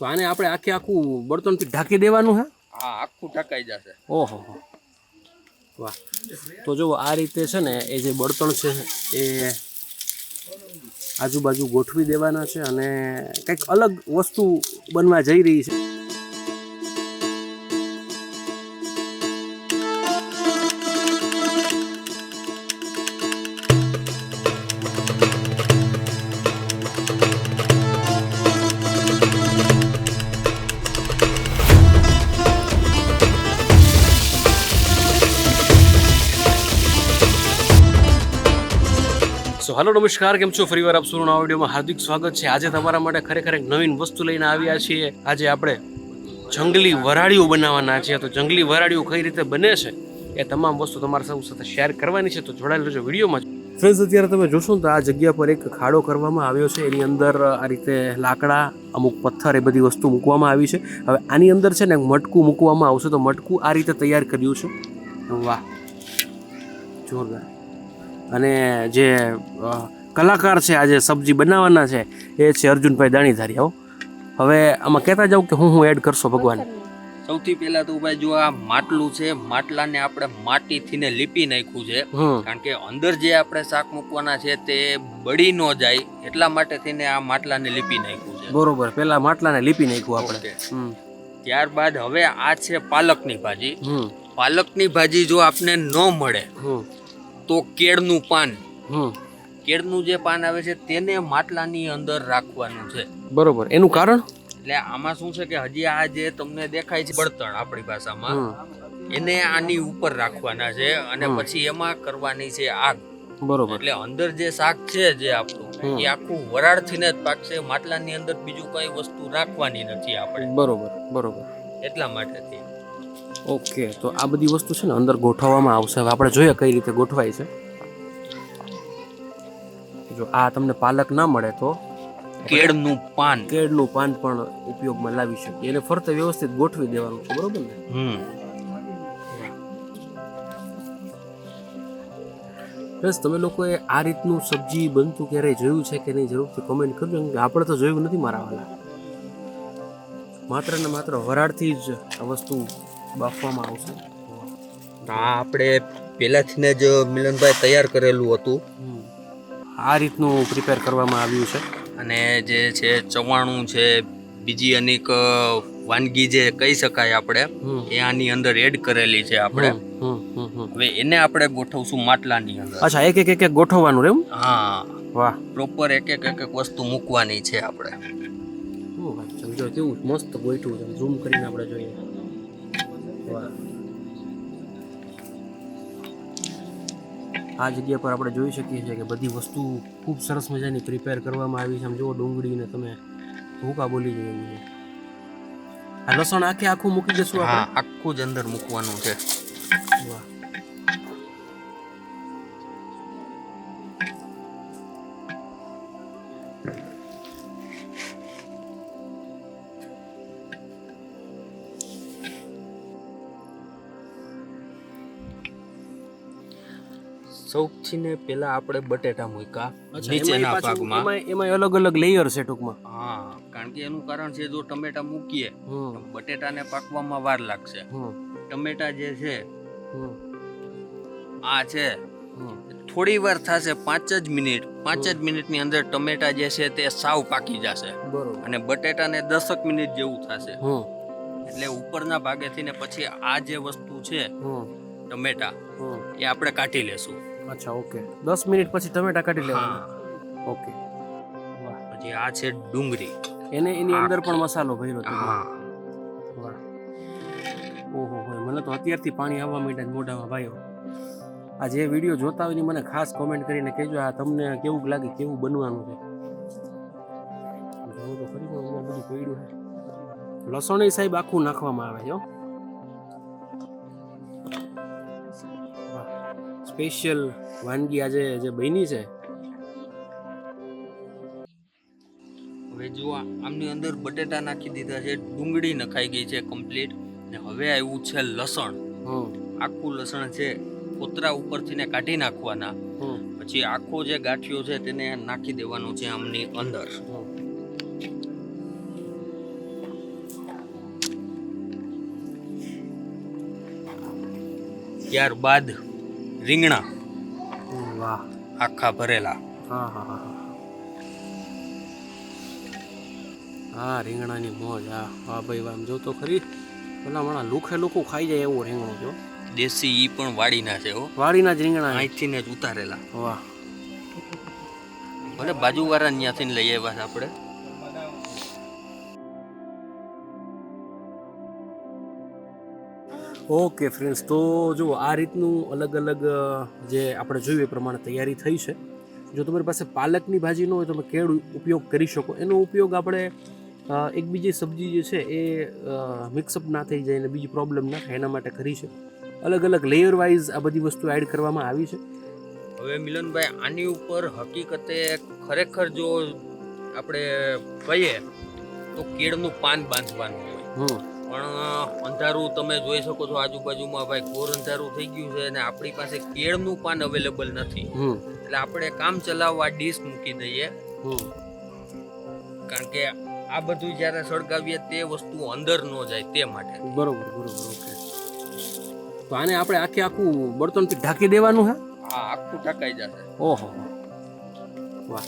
તો આને આપણે આખે આખું બળતણથી ઢાંકી દેવાનું હે? હા આખું ઢકાઈ જશે. ઓહો વાહ. તો જુઓ આ રીતે છે ને એ જે બળતણ છે એ આજુબાજુ ગોઠવી દેવાના છે અને કંઈક અલગ વસ્તુ બનવા જઈ રહી છે. હલો, નમસ્કાર, કેમ છો? ફરીવાર આપ સૌનું નવા વિડીયોમાં હાર્દિક સ્વાગત છે. આજે તમારા માટે ખરેખર એક નવીન વસ્તુ લઈને આવ્યા છીએ. આજે આપણે જંગલી વરાળીઓ બનાવવાના છીએ. તો જંગલી વરાળીઓ કઈ રીતે બને છે એ તમામ વસ્તુ તમારા સૌ સાથે શેર કરવાની છે. તો જોડાયેલ રહેજો વિડીયોમાં. ફ્રેન્ડ્સ અત્યારે તમે જોશો ને તો આ જગ્યા પર એક ખાડો કરવામાં આવ્યો છે. એની અંદર આ રીતે લાકડા, અમુક પથ્થર એ બધી વસ્તુ મૂકવામાં આવી છે. હવે આની અંદર છે ને મટકું મૂકવામાં આવશે. તો મટકું આ રીતે તૈયાર કર્યું છે. વાહ! જોરદાર. અને જે કલાકાર છે આજે સબ્જી બનાવવાના છે એ છે અર્જુનભાઈ દાણીધારી આવો હવે આમાં કહેતા જાઉં કે હું હું એડ કરશો ભગવાન? સૌથી પહેલા તો ભાઈ જો આ માટલું છે માટલાને આપણે માટીથી ને લીપી નાખ્યું છે કારણ કે અંદર જે આપણે શાક મૂકવાના છે તે બળી ન જાય એટલા માટે થઈને આ માટલાને લીપી નાખ્યું છે. બરોબર પહેલા માટલાને લીપી નાખ્યું આપણે. ત્યારબાદ હવે આ છે પાલકની ભાજી. પાલકની ભાજી જો આપને ન મળે તો કેળનું પાન. કેળનું જે પાન આવે છે તેને માટલાની અંદર રાખવાનું છે. બરોબર. એનું કારણ? એટલે આમાં શું છે કે હજી આ જે તમને દેખાય છે બળતણ આપણી ભાષામાં એને આની ઉપર રાખવાના છે અને પછી એમાં કરવાની છે આગ. બરોબર. એટલે અંદર જે શાક છે જે. આપણું એ આખું વરાળથી ને જ પાકશે માટલાની અંદર બીજું કઈ વસ્તુ રાખવાની નથી આપણે. બરોબર બરોબર. એટલા માટેથી ઓકે તો આ બધી વસ્તુ છે ને અંદર ગોઠવવામાં આવશે. હવે આપણે જોઈએ કઈ રીતે ગોઠવાય છે. જો આ તમને પાલક ના મળે તો કેળનું પાન. કેળનું પાન પણ ઉપયોગમાં લાવી શકીએ. એને ફરતે વ્યવસ્થિત ગોઠવી દેવાનું છે બરોબર ને? હમ. બસ તમે લોકોએ આ રીતનું સબ્જી બનતું ક્યારેય જોયું છે કે નહીં જરૂરથી કોમેન્ટ કરજો કે આપણે તો જોયું નથી મારા વાલા. માત્ર ને માત્ર વરાળથી જ આ વસ્તુ બાફવામાં આવશે. આ આપણે પહેલાથી જ મિલનભાઈ તૈયાર કરેલું હતું. આ રીતનું પ્રિપેર કરવામાં આવ્યું છે. અને જે છે ચવાણું છે બીજી અનેક વાનગી જે કહી શકાય આપણે. એ આની અંદર એડ કરેલી છે આપણે. હવે એને આપણે ગોઠવશું માટલાની અંદર. અચ્છા એક એક એક એક ગોઠવવાનું રેમ હા. વાહ. પ્રોપર એક એક એક એક વસ્તુ મૂકવાની છે આપણે. કેવું મસ્ત ગોઠવું છે. ઝૂમ કરીને આપણે જોઈએ. આ જગ્યા પર આપણે જોઈ શકીએ છીએ કે બધી વસ્તુ ખૂબ સરસ મજાની પ્રિપેર કરવામાં આવી છે. આમ જુઓ ડુંગળીને તમે ભૂકા બોલી જાય એમ છે. આ લસણ આખે આખું મૂકી દેશું આપણે? આખું જ અંદર મૂકવાનું છે. વાહ. સૌથી ને પહેલા આપણે બટેટા મૂક્યા નીચેના ભાગમાં. એમાંય અલગ અલગ લેયર છે ટૂંકમાં. હા કારણ કે એનું કારણ છે જો ટમેટા મૂકીએ બટેટાને પાકવામાં વાર લાગશે. ટમેટા જે છે આ છે થોડી વાર થશે પાંચ જ મિનિટ પાંચ જ મિનિટની અંદર ટમેટા જે છે તે સાવ પાકી જશે. અને બટેટાને દસક મિનિટ જેવું થશે. એટલે ઉપરના ભાગેથી ને પછી આ જે વસ્તુ છે ટમેટા એ આપણે કાઢી લેશું. અચ્છા ઓકે. દસ મિનિટ પછી ટમેટા કાઢી લેવાના. ઓકે. વાહ. પછી આ છે ડુંગળી. એને એની અંદર પણ મસાલો ભર્યો હતો. ઓહો હો મને તો અત્યારથી પાણી આવવા માંડ્યા મોઢામાં ભાઈઓ આ જે વીડિયો જોતા હોય ને મને ખાસ કોમેન્ટ કરીને કહેજો આ તમને કેવું લાગે કેવું બનવાનું છે? તો ખરી બધું પડ્યું છે. લસણ સાહેબ આખું નાખવામાં આવે છે સ્પેશિયલ વાનગી આજે જે બની છે? હવે જુઓ આમની અંદર બટેટા નાખી દીધા છે ડુંગળી નખાઈ ગઈ છે કમ્પ્લીટ ને હવે આવ્યું છે લસણ. આખું લસણ છે કોતરા ઉપરથી ને કાઢી નાખવાના. પછી આખો જે ગાંઠિયો છે તેને નાખી દેવાનો છે આમની અંદર. ત્યારબાદ રીંગણા. વાહ. આખા ભરેલા. હા હા હા હા. રીંગણાની મોજ હા. વાહ ભાઈ વાહ આમ જો તો ખરી. પેલા મણા લુખે લુખું ખાઈ જાય એવું રીંગણું જો. દેશી ઈ પણ વાડીના છે હો. વાડીના જ રીંગણા. અહીંથી ને જ ઉતારેલા. વાહ. ભલે બાજુવાળા ત્યાંથી લઈ આવ્યા આપણે. ઓકે ફ્રેન્ડ્સ તો જો આ રીતનું અલગ અલગ જે આપણે જોયું એ પ્રમાણે તૈયારી થઈ છે. જો તમારી પાસે પાલકની ભાજી ન હોય તો તમે કેળ ઉપયોગ કરી શકો. એનો ઉપયોગ આપણે એક બીજી સબ્જી જે છે એ મિક્સઅપ ના થઈ જાય અને બીજી પ્રોબ્લેમ ના થાય એના માટે કરી છે. અલગ અલગ લેયર વાઇઝ આ બધી વસ્તુ એડ કરવામાં આવી છે. હવે મિલનભાઈ આની ઉપર હકીકતે ખરેખર જો આપણે કહીએ તો કેળનું પાન બાંધવાનું હોય. પણ અંધારું તમે જોઈ શકો છો આજુબાજુમાં ભાઈ ઘોર અંધારું થઈ ગયું છે અને આપણી પાસે કેળનું પાન અવેલેબલ નથી. એટલે આપણે કામ ચલાવવા ડીશ મૂકી દઈએ. કારણ કે આ બધું જ્યારે સળગાવીએ તે વસ્તુ અંદર ન જાય તે માટે. બરોબર બરોબર ઓકે તો આને આપણે આખે આખું બળતણથી ઢાંકી દેવાનું હે? આ આખું ઢાંકાઈ જશે. ઓહો. વાહ.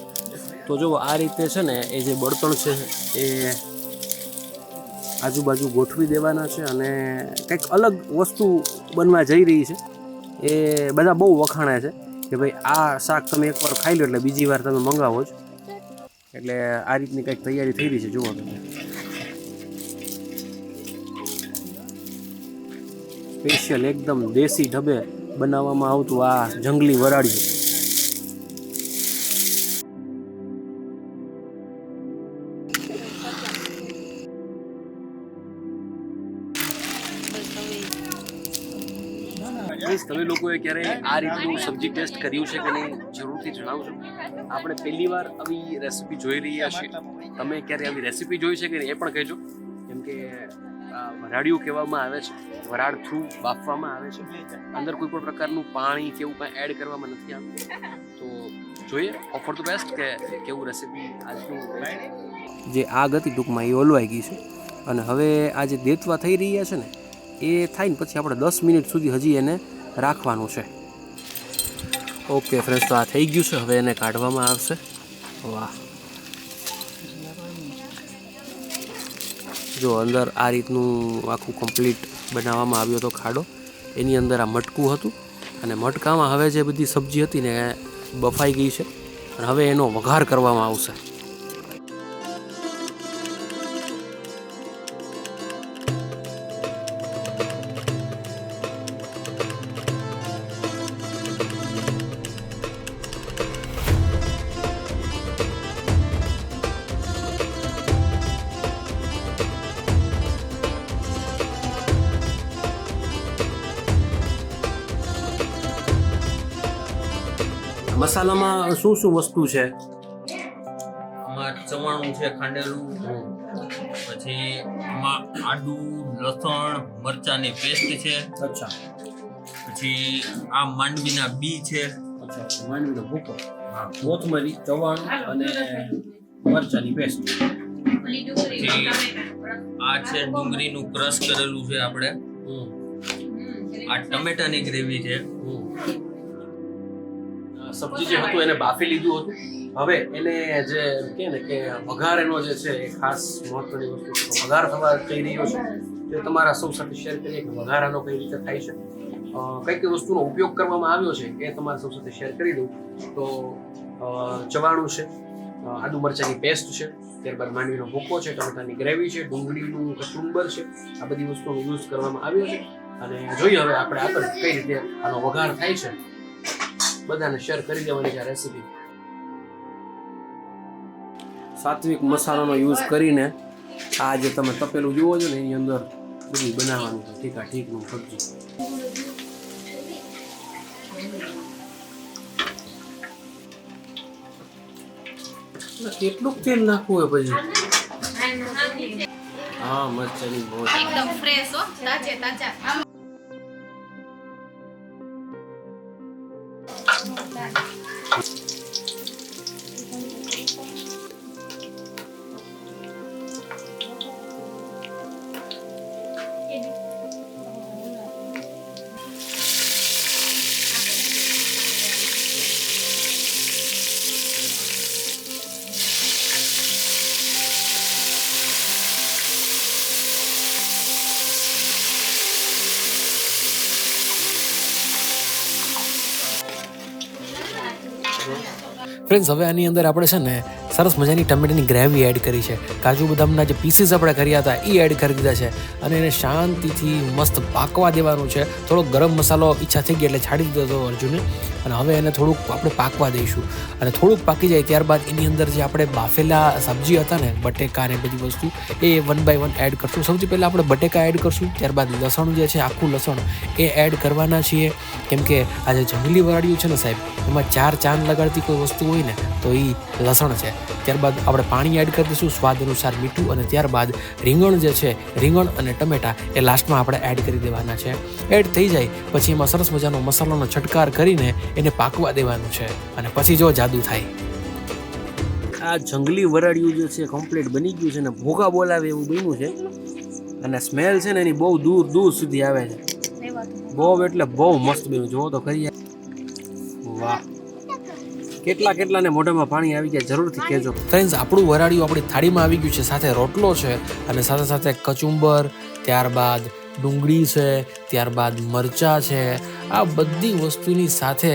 તો જો આ રીતે છે ને એ જે બળતણ છે એ આજુબાજુ ગોઠવી દેવાના છે અને કંઈક અલગ વસ્તુ બનવા જઈ રહી છે. એ બધા બહુ વખાણે છે કે ભાઈ આ શાક તમે એકવાર ખાઈ લો એટલે બીજી વાર તમે મંગાવો જ. એટલે આ રીતની કંઈક તૈયારી થઈ રહી છે, જુઓ તમે. સ્પેશિયલ એકદમ દેશી ઢબે બનાવવામાં આવતું આ જંગલી વરાળિયું પ્લીઝ, તમે લોકોએ ક્યારે આ રીતનું સબ્જી ટેસ્ટ કર્યું છે કે નહીં, જરૂરથી જણાવજો. આપણે પહેલી વાર આવી રેસીપી જોઈ રહ્યા છીએ. તમે ક્યારે આવી રેસીપી જોઈ છે કે એ પણ કહેજો. કેમ કે વરાળિયું કહેવામાં આવે છે, વરાળ થ્રુ બાફવામાં આવે છે. અંદર કોઈ પણ પ્રકારનું પાણી કે એવું કાંઈ એડ કરવામાં નથી આવતું. તો જોઈએ ઓફર તો બેસ્ટ કે કેવું રેસીપી આજનું જે આગ હતી ટૂંકમાં એ ઓલવાઈ ગઈ છે. અને હવે આ જે દેતવા થઈ રહ્યા છે ને એ થાય ને પછી આપણે દસ મિનિટ સુધી હજી એને રાખવાનું છે. ઓકે ફ્રેન્ડ્સ તો આ થઈ ગયું છે. હવે એને કાઢવામાં આવશે. વાહ. જો અંદર આ રીતનું આખું કમ્પ્લીટ બનાવવામાં આવ્યો હતો ખાડો. એની અંદર આ મટકું હતું. અને મટકામાં હવે જે બધી સબ્જી હતી ને બફાઈ ગઈ છે. અને હવે એનો વઘાર કરવામાં આવશે. મસાલામાં શું શું વસ્તુ છે? આમાં ચવાણું છે ખાંડેલું પછી આમાં આદુ લસણ મરચાની પેસ્ટ છે. અચ્છા. પછી આ માંડવીના બી છે. અચ્છા માંડવીનો ભૂકો. કોથમરી ચવાણું અને મરચાની પેસ્ટ. આ છે ડુંગળીનું ક્રશ કરેલું છે આપણે. આ ટમેટાની ગ્રેવી છે. સબ્જી જે હતું એને બાફી લીધું હતું. હવે એને જે કે ને કે વઘાર એનો જે છે એ ખાસ મહત્વની વસ્તુ વઘાર થવા જઈ રહ્યો છે. તે તમારા સૌ સાથે શેર કરીએ કે વઘારાનો કઈ રીતે થાય છે. કઈ કઈ વસ્તુનો ઉપયોગ કરવામાં આવ્યો છે એ તમારા સૌ સાથે શેર કરી દઉં. તો ચવાણું છે આદુ મરચાંની પેસ્ટ છે, ત્યારબાદ માંડવીનો ભૂકો છે, ટમેટાની ગ્રેવી છે, ડુંગળીનું કચુંબર છે. આ બધી વસ્તુનો યુઝ કરવામાં આવ્યો છે. અને જોઈએ હવે આપણે આગળ કઈ રીતે આનો વઘાર થાય છે. બધાને શેર કરી દેવાની છે આ રેસીપી સાત્વિક મસાલાનો યુઝ કરીને આ જે તમે તપેલું જુઓ છો ને એની અંદર બધું બનાવવાનું છે ઠીકા ઠીકનું સબ્જી. કેટલું તેલ નાખવું હોય પછી? હા મરચાની મોજ. એકદમ ફ્રેશ હો તાજે તાજા. ફ્રેન્ડ્સ હવે આની અંદર આપણે છે ને સરસ મજાની ટમેટાની ગ્રેવી એડ કરી છે. કાજુ બદામના જે પીસીસ આપણે કર્યા હતા એ એડ કરી દીધા છે. અને એને શાંતિથી મસ્ત પાકવા દેવાનું છે. થોડો ગરમ મસાલો ઈચ્છા થઈ ગઈ એટલે છાડી દીધો હતો અર્જુને. અને હવે એને થોડુંક આપણે પાકવા દઈશું. અને થોડુંક પાકી જાય ત્યારબાદ એની અંદર જે આપણે બાફેલા સબ્જી હતા ને, બટેકા ને બધી વસ્તુ, એ વન બાય વન એડ કરશું. સૌથી પહેલાં આપણે બટેકા એડ કરશું. ત્યારબાદ લસણ જે છે, આખું લસણ એ એડ કરવાના છીએ. કેમ કે આ જે જંગલી વરાળીઓ છે ને સાહેબ, એમાં ચાર ચાંદ લગાડતી કોઈ વસ્તુ હોય ને તો એ લસણ છે. ત્યારબાદ આપણે પાણી એડ કરી દઈશું સ્વાદ અનુસાર મીઠું અને ત્યારબાદ રીંગણ જે છે રીંગણ અને ટમેટા એ લાસ્ટમાં આપણે એડ કરી દેવાના છે. એડ થઈ જાય પછી એમાં સરસ મજાનો મસાલાનો છટકાર કરીને એને પાકવા દેવાનું છે. અને પછી જો જાદુ થાય. આ જંગલી વરાળિયું જે છે કમ્પ્લીટ બની ગયું છે ને ભોગા બોલાવે એવું બન્યું છે. અને સ્મેલ છે ને એની બહુ દૂર દૂર સુધી આવે છે. બહુ એટલે બહુ મસ્ત બન્યું. જોવો તો વાહ કેટલા કેટલાને મોઢામાં પાણી આવી ગયા જરૂરથી કહેજો. ફ્રેન્ડ્સ આપણું વરાળિયું આપણી થાળીમાં આવી ગયું છે સાથે રોટલો છે અને સાથે સાથે કચુંબર ત્યારબાદ ડુંગળી છે ત્યારબાદ મરચાં છે. આ બધી વસ્તુની સાથે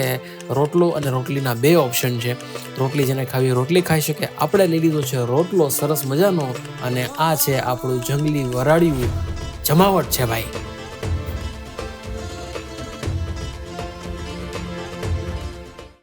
રોટલો અને રોટલીના બે ઓપ્શન છે. રોટલી જેને ખાવી રોટલી ખાઈ શકે આપણે લઈ લીધો છે રોટલો સરસ મજાનો અને આ છે આપણું જંગલી વરાળિયું. જમાવટ છે ભાઈ.